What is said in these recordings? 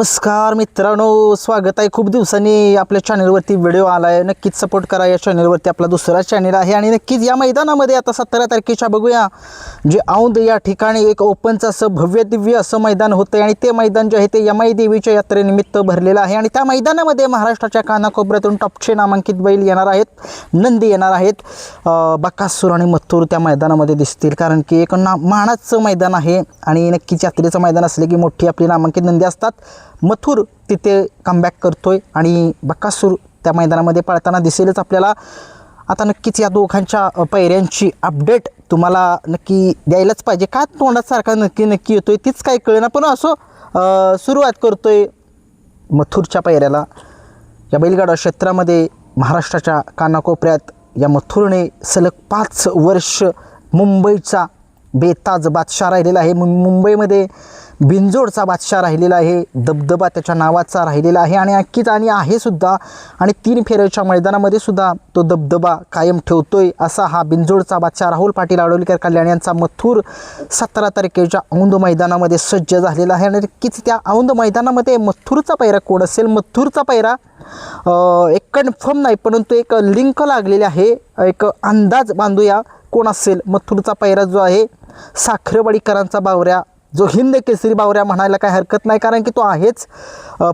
नमस्कार मित्रांनो स्वागत आहे खूप दिवसांनी आपल्या चॅनलवरती व्हिडिओ आला आहे नक्कीच सपोर्ट करा या चॅनलवरती आपला दुसरा चॅनल आहे आणि नक्कीच या मैदानामध्ये आता सतरा तारखेच्या बघूया जे औंध या ठिकाणी एक ओपनचं असं भव्य दिव्य असं मैदान होतं आहे आणि ते मैदान जे आहे ते यमाई देवीच्या यात्रेनिमित्त भरलेलं आहे. आणि त्या मैदानामध्ये महाराष्ट्राच्या कानाकोपऱ्यातून टॉपचे नामांकित बैल येणार आहेत नंदी येणार आहेत. बकासूर आणि मथूर त्या मैदानामध्ये दिसतील कारण की एक ना मानाचं मैदान आहे आणि नक्कीच यात्रेचं मैदान असले की मोठी आपली नामांकित नंदी असतात. मथुर तिथे कमबॅक करतोय आणि बकासूर त्या मैदानामध्ये पळताना दिसेलच आपल्याला. आता नक्कीच या दोघांच्या पैऱ्यांची अपडेट तुम्हाला नक्की द्यायलाच पाहिजे. का तोंडासारखा नक्की नक्की नक्की येतोय तीच काय कळेना पण असो सुरुवात सुरुवात करतोय मथुरच्या पैऱ्याला. या बैलगाडा क्षेत्रामध्ये महाराष्ट्राच्या कानाकोपऱ्यात या मथुरने सलग पाच वर्ष मुंबईचा बेताज बादशाह राहिलेला आहे. मुं- मुंबईमध्ये बिंजोडचा बादशाह राहिलेला आहे दबदबा त्याच्या नावाचा राहिलेला आहे आणि नक्कीच आणि आहे सुद्धा. आणि तीन फेऱ्याच्या मैदानामध्ये सुद्धा तो दबदबा कायम ठेवतोय असा हा बिंजोडचा बादशाह राहुल पाटील आडोलीकर कल्याण यांचा मथुर सतरा तारखेच्या औंध मैदानामध्ये सज्ज झालेला आहे. आणि नक्कीच त्या औंध मैदानामध्ये मथुरचा पैरा कोण असेल? मथुरचा पैरा एक कन्फर्म नाही परंतु एक लिंक लागलेली आहे. एक अंदाज बांधूया कोण असेल मथुरचा पैरा जो आहे. साखरेवाडीकरांचा बावऱ्या जो हिंद केसरी बावऱ्या म्हणायला काय हरकत नाही कारण की तो आहेच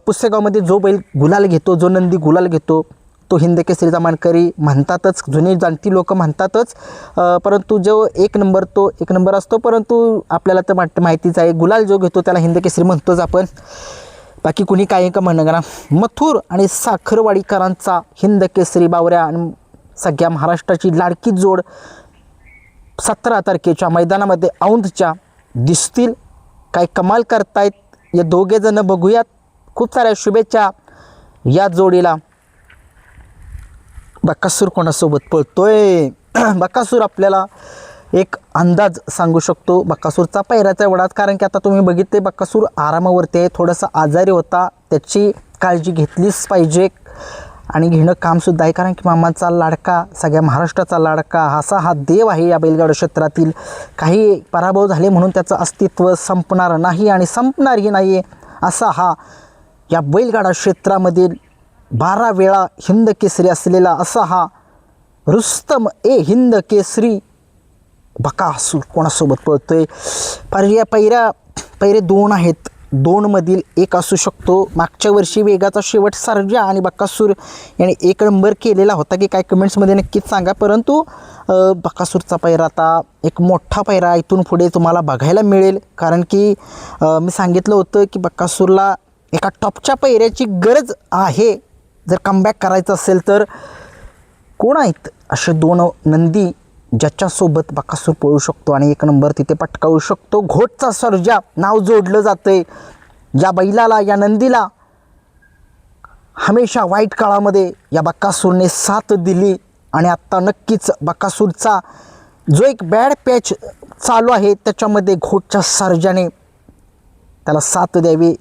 पुस्तकामध्ये जो बैल गुलाल घेतो जो नंदी गुलाल घेतो तो हिंद केसरीचा मानकरी म्हणतातच जुने जाणती लोक म्हणतातच परंतु जो एक नंबर तो एक नंबर असतो परंतु आपल्याला तर वाटतं माहितीच आहे गुलाल जो घेतो त्याला हिंद केसरी म्हणतोच आपण. बाकी कुणी काही का म्हणणं करा. मथुर आणि साखरवाडीकरांचा हिंद केसरी बावऱ्या आणि सगळ्या महाराष्ट्राची लाडकी जोड सतरा तारखेच्या मैदानामध्ये औंधच्या दिसतील. काय कमाल करतायत. या दोघेजणं बघूयात. खूप साऱ्या शुभेच्छा या जोडीला. बक्कासूर कोणासोबत पळतोय? बक्कासूर आपल्याला एक अंदाज सांगू शकतो. बक्कासूरचा पैराचा एवढाच कारण की आता तुम्ही बघितले बक्कासूर आरामावरती आहे. थोडासा आजारी होता. त्याची काळजी घेतलीच पाहिजे. आणि घेणं कामसुद्धा आहे. कारण की मामाचा लाडका सगळ्या महाराष्ट्राचा लाडका असा हा देव आहे या बैलगाडा क्षेत्रातील. काही पराभव झाले म्हणून त्याचं अस्तित्व संपणार नाही आणि संपणारही नाही असा हा या बैलगाडा क्षेत्रामधील बारा वेळा हिंद केसरी असलेला असा हा रुस्तम ए हिंद केसरी बकासूर कोणासोबत पळतोय? पर्या पैऱ्या पैरे दोन आहेत. दोनमधील एक असू शकतो. मागच्या वर्षी वेगाचा शेवट सर्जा आणि बक्कासूर याने एक नंबर केलेला होता की काय कमेंट्समध्ये नक्कीच सांगा. परंतु बकासूरचा पैरा आता एक मोठा पैरा इथून पुढे तुम्हाला बघायला मिळेल. कारण की मी सांगितलं होतं की बक्कासूरला एका टॉपच्या पैऱ्याची गरज आहे. जर कमबॅक करायचं असेल तर कोण आहेत असे दोन नंदी ज्याच्यासोबत बकासूर पळू शकतो आणि एक नंबर तिथे पटकावू शकतो. घोटचा सर्जा नाव जोडलं जातंय. या बैलाला या नंदीला हमेशा वाईट काळामध्ये या बक्कासूरने साथ दिली आणि आत्ता नक्कीच बक्कासूरचा जो एक बॅड पॅच चालू आहे त्याच्यामध्ये घोटच्या सर्जाने त्याला साथ द्यावी.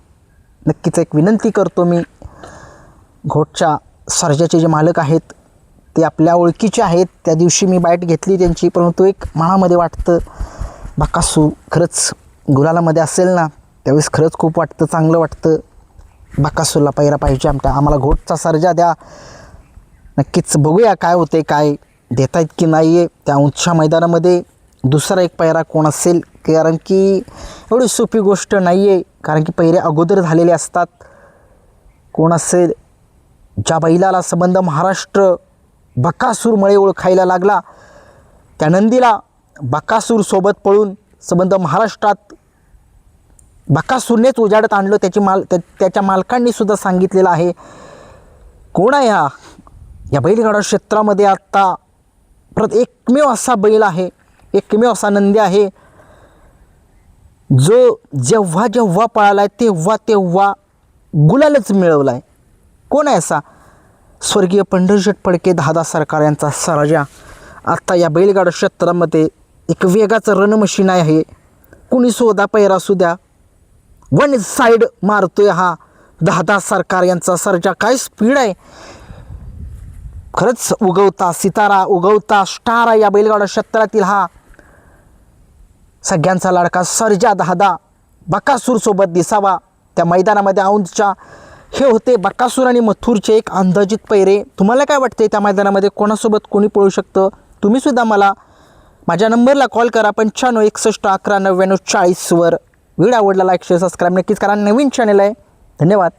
नक्कीच एक विनंती करतो मी. घोटच्या सर्जाचे जे मालक आहेत ते आपल्या ओळखीचे आहेत. त्या दिवशी मी बाईट घेतली त्यांची परंतु एक मनामध्ये वाटतं बकासू खरंच गुलालामध्ये असेल ना त्यावेळेस खरंच खूप वाटतं चांगलं वाटतं. बकासूरला पाहिला पाहिजे आमच्या आम्हाला घोटचा सर्जा द्या. नक्कीच बघूया काय होते काय देतायत की नाही आहे त्या उंचच्या मैदानामध्ये दुसरा एक पैरा कोण असेल? कारण की एवढी सोपी गोष्ट नाही आहे कारण की पहिरे अगोदर झालेले असतात. कोण असेल? ज्या बैलाला संबंध महाराष्ट्र बकासूरमुळे ओळखायला लागला. त्या नंदीला बकासूरसोबत पळून संबंध महाराष्ट्रात बकासूरनेच उजाडत आणलं. त्याची माल त्याच्या मालकांनी सुद्धा सांगितलेलं आहे. कोण आहे हा? या बैलगाडा क्षेत्रामध्ये आत्ता परत एकमेव असा बैल आहे. एकमेव असा नंदी आहे. जो जेव्हा जेव्हा पळाला आहे तेव्हा तेव्हा गुलालच मिळवला आहे कोण आहे असा? स्वर्गीय पंढरशेठ फडके दहादा सरकार यांचा सराजा. आत्ता या बैलगाडा क्षेत्रामध्ये एक वेगाचं रणमशीन आहे. कुणी सोदा पैरा असू द्या. वन साईड मारतोय हा दहादा सरकार यांचा सरजा. काय स्पीड आहे? खरंच उगवता सितारा उगवता स्टार या बैलगाडा क्षेत्रातील हा. सगळ्यांचा लाडका सरजा दहादा बकासूरसोबत दिसावा. त्या मैदानामध्ये औंधच्या हे होते बकासूर आणि मथुरचे एक अंदाजित पैरे. तुम्हाला काय वाटते त्या मैदानामध्ये कोणासोबत कोणी पळू शकतं? तुम्हीसुद्धा मला माझ्या नंबरला कॉल करा. पंच्याण्णव एकसष्ट अकरा नव्याण्णव चाळीसवर. व्हिडिओ आवडला लाईक शेअर सबस्क्राईब नक्कीच करा. नवीन चॅनल आहे. धन्यवाद.